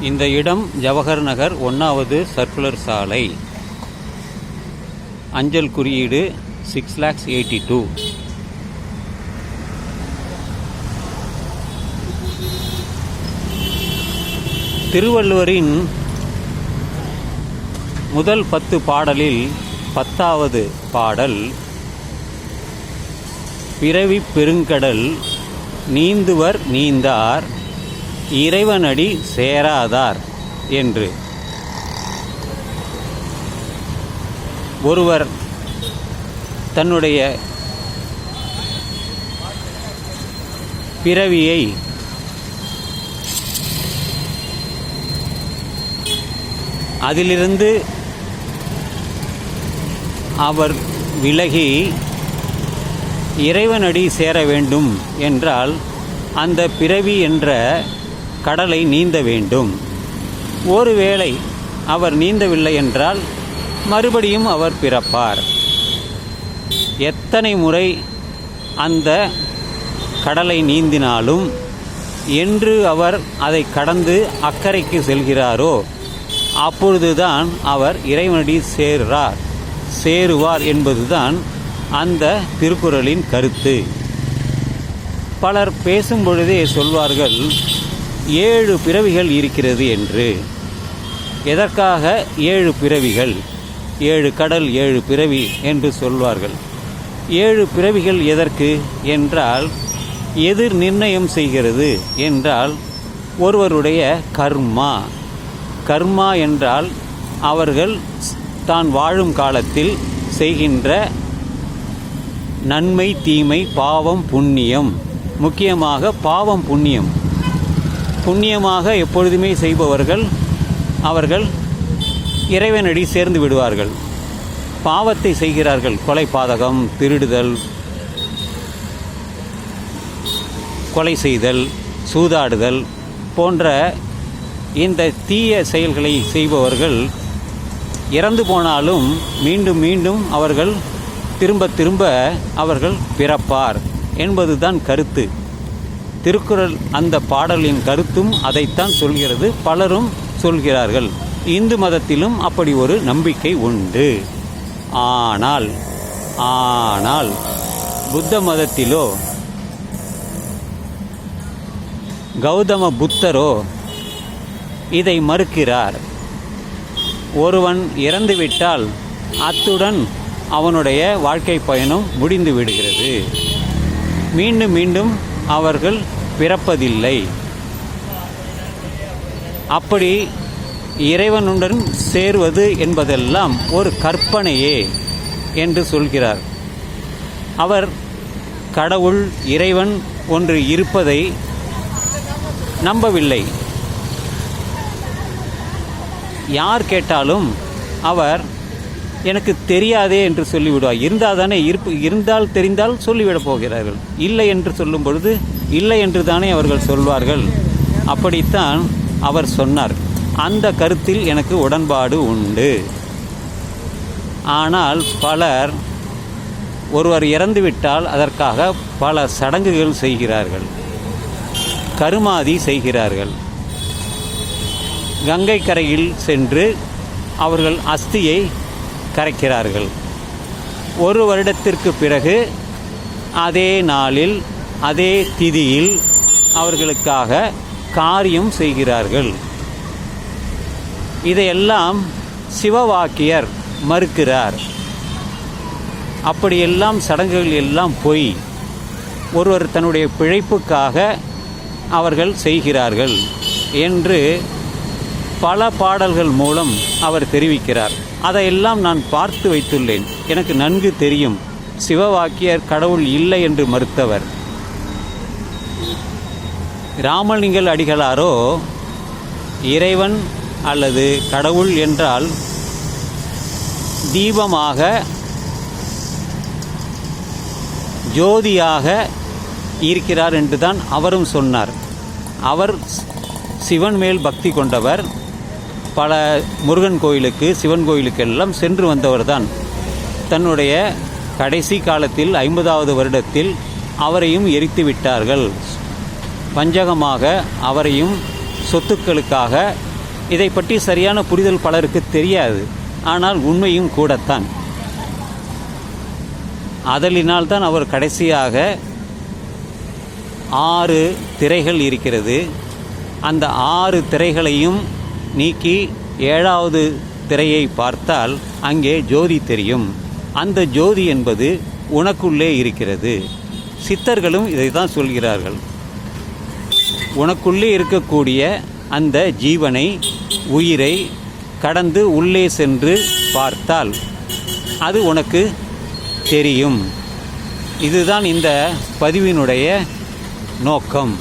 இந்த இடம் ஜவஹர் நகர் ஒன்றாவது சர்க்குலர் சாலை. அஞ்சல் குறியீடு சிக்ஸ் லேக்ஸ் எயிட்டி டூ திருவள்ளுவரின் முதல் பத்து பாடலில் பத்தாவது பாடல் பிறவி பெருங்கடல் நீந்துவர் நீந்தார் இறைவனடி சேராதார் என்று. ஒருவர் தன்னுடைய பிறவியை அதிலிருந்து அவர் விலகி இறைவனடி சேர வேண்டும் என்றால் அந்த பிறவி என்ற கடலை நீந்த வேண்டும். ஒருவேளை அவர் நீந்தவில்லை என்றால் மறுபடியும் அவர் பிறப்பார். எத்தனை முறை அந்த கடலை நீந்தினாலும் என்று அவர் அதை கடந்து அக்கறைக்கு செல்கிறாரோ அப்பொழுதுதான் அவர் இறைவனடி சேர்றார் சேருவார் என்பதுதான் அந்த திருக்குறளின் கருத்து. பலர் பேசும்பொழுதே சொல்வார்கள் ஏழு பிறவிகள் இருக்கிறது என்று. எதற்காக ஏழு பிறவிகள்? ஏழு கடல் ஏழு பிறவி என்று சொல்வார்கள். ஏழு பிறவிகள் எதற்கு? என்றால் எதிர் நிர்ணயம் செய்கிறது என்றால் ஒருவருடைய கர்மா. கர்மா என்றால் அவர்கள் தான் வாழும் காலத்தில் செய்கின்ற நன்மை தீமை பாவம் புண்ணியம். முக்கியமாக பாவம் புண்ணியம். புண்ணியமாக எப்பொழுதுமே செய்பவர்கள் அவர்கள் இறைவனடி சேர்ந்து விடுவார்கள். பாவத்தை செய்கிறார்கள். கொலை பாதகம் திருடுதல் கொலை செய்தல் சூதாடுதல் போன்ற இந்த தீய செயல்களை செய்பவர்கள் இறந்து போனாலும் மீண்டும் மீண்டும் அவர்கள் திரும்ப திரும்ப அவர்கள் பிறப்பார் என்பதுதான் கருத்து. திருக்குறள் அந்த பாடலின் கருத்தும் அதைத்தான் சொல்கிறது. பலரும் சொல்கிறார்கள். இந்து மதத்திலும் அப்படி ஒரு நம்பிக்கை உண்டு. ஆனால் ஆனால் புத்த மதத்திலோ கௌதம புத்தரோ இதை மறுக்கிறார். ஒருவன் இறந்துவிட்டால் அத்துடன் அவனுடைய வாழ்க்கை பயணம் முடிந்து விடுகிறது. மீண்டும் மீண்டும் அவர்கள் பிறப்பதில்லை. அப்படி இறைவனுடன் சேர்வது என்பதெல்லாம் ஒரு கற்பனையே என்று சொல்கிறார். அவர் கடவுள் இறைவன் ஒன்று இருப்பதை நம்பவில்லை. யார் கேட்டாலும் அவர் எனக்கு தெரியாதே என்று சொல்லிவிடுவார் இருந்தால் தானே இருப்பு இருந்தால் தெரிந்தால் சொல்லிவிடப் போகிறார்கள். இல்லை என்று சொல்லும் பொழுது இல்லை என்று தானே அவர்கள் சொல்வார்கள். அப்படித்தான் அவர் சொன்னார். அந்த கருத்தில் எனக்கு உடன்பாடு உண்டு. ஆனால் பலர் ஒருவர் இறந்துவிட்டால் அதற்காக பல சடங்குகள் செய்கிறார்கள். கருமாதி செய்கிறார்கள். கங்கை கரையில் சென்று அவர்கள் அஸ்தியை கரைக்கிறார்கள். ஒரு வருடத்திற்கு பிறகு அதே நாளில் அதே திதியில் அவர்களுக்காக காரியம் செய்கிறார்கள். இதையெல்லாம் சிவவாக்கியர் மறுக்கிறார். அப்படியெல்லாம் சடங்குகள் எல்லாம் பொய் ஒருவர் தன்னுடைய பிழைப்புக்காக அவர்கள் செய்கிறார்கள் என்று பல பாடல்கள் மூலம் அவர் தெரிவிக்கிறார். அதையெல்லாம் நான் பார்த்து வைத்துள்ளேன். எனக்கு நன்கு தெரியும். சிவவாக்கியர் கடவுள் இல்லை என்று மறுத்தவர். ராமலிங்கல் அடிகளாரோ? இறைவன் அல்லது கடவுள் என்றால் தீபமாக ஜோதியாக இருக்கிறார் என்று தான் அவரும் சொன்னார். அவர் சிவன் மேல் பக்தி கொண்டவர். பல முருகன் கோயிலுக்கு சிவன் கோயிலுக்கெல்லாம் சென்று வந்தவர்தான். தன்னுடைய கடைசி காலத்தில் ஐம்பதாவது வருடத்தில் அவரையும் எரித்து விட்டார்கள். பஞ்சகமாக அவரையும் சொத்துக்களுக்காக இதை பற்றி சரியான புரிதல் பலருக்கு தெரியாது. ஆனால் உண்மையும் கூடத்தான். அதலினால் தான் அவர் கடைசியாக ஆறு திரைகள் இருக்கிறது. அந்த ஆறு திரைகளையும் நீக்கி ஏழாவது திரையை பார்த்தால் அங்கே ஜோதி தெரியும். அந்த ஜோதி என்பது உனக்குள்ளே இருக்கிறது. சித்தர்களும் இதை தான் சொல்கிறார்கள். உனக்குள்ளே இருக்கக்கூடிய அந்த ஜீவனை உயிரை கடந்து உள்ளே சென்று பார்த்தால் அது உனக்கு தெரியும். இதுதான் இந்த பதிவினுடைய நோக்கம்.